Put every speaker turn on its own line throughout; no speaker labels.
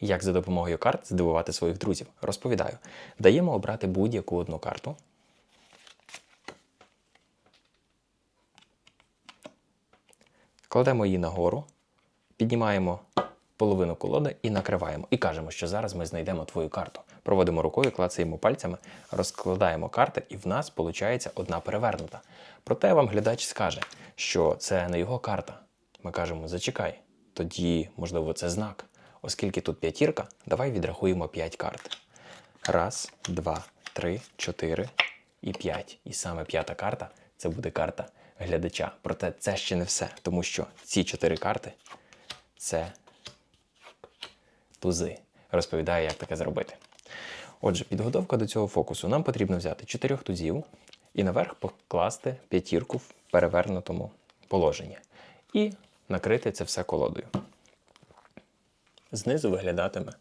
Як за допомогою карт здивувати своїх друзів? Розповідаю. Даємо обрати будь-яку одну карту. Кладемо її нагору, піднімаємо половину колоди і накриваємо. І кажемо, що зараз ми знайдемо твою карту. Проводимо рукою, клацаємо пальцями, розкладаємо карти, і в нас виходить одна перевернута. Проте вам глядач скаже, що це не його карта. Ми кажемо, зачекай, тоді, можливо, це знак. Оскільки тут п'ятірка, давай відрахуємо 5 карт. Раз, два, три, чотири і п'ять. І саме п'ята карта це буде карта глядача. Проте це ще не все, тому що ці чотири карти це тузи. Розповідаю, як таке зробити. Отже, підготовка до цього фокусу. Нам потрібно взяти чотирьох тузів і наверх покласти п'ятірку в перевернутому положенні. І накрити це все колодою. Знизу виглядатиме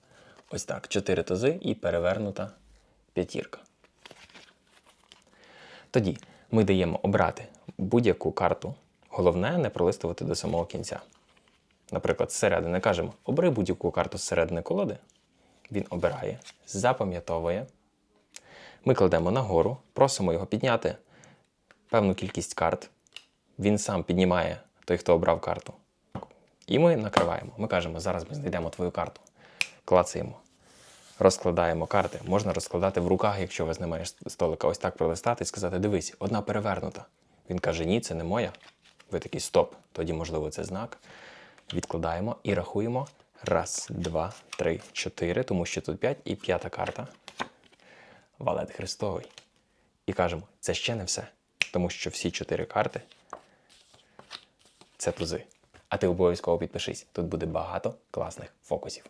ось так: чотири тузи і перевернута п'ятірка. Тоді ми даємо обрати будь-яку карту. Головне не пролистувати до самого кінця. Наприклад, зсередини кажемо: обери будь-яку карту з середини колоди. Він обирає, запам'ятовує. Ми кладемо нагору, просимо його підняти певну кількість карт. Він сам піднімає той, хто обрав карту. І ми накриваємо. Ми кажемо, зараз ми знайдемо твою карту. Клацаємо. Розкладаємо карти. Можна розкладати в руках, якщо у вас немає столика. Ось так пролистати і сказати: дивись, одна перевернута. Він каже, ні, це не моя. Ви такий стоп. Тоді, можливо, це знак. Відкладаємо і рахуємо. Раз, два, три, чотири, тому що тут п'ять і п'ята карта. Валет Христовий. І кажемо, це ще не все. Тому що всі чотири карти це тузи. А ти обов'язково підпишись. Тут буде багато класних фокусів.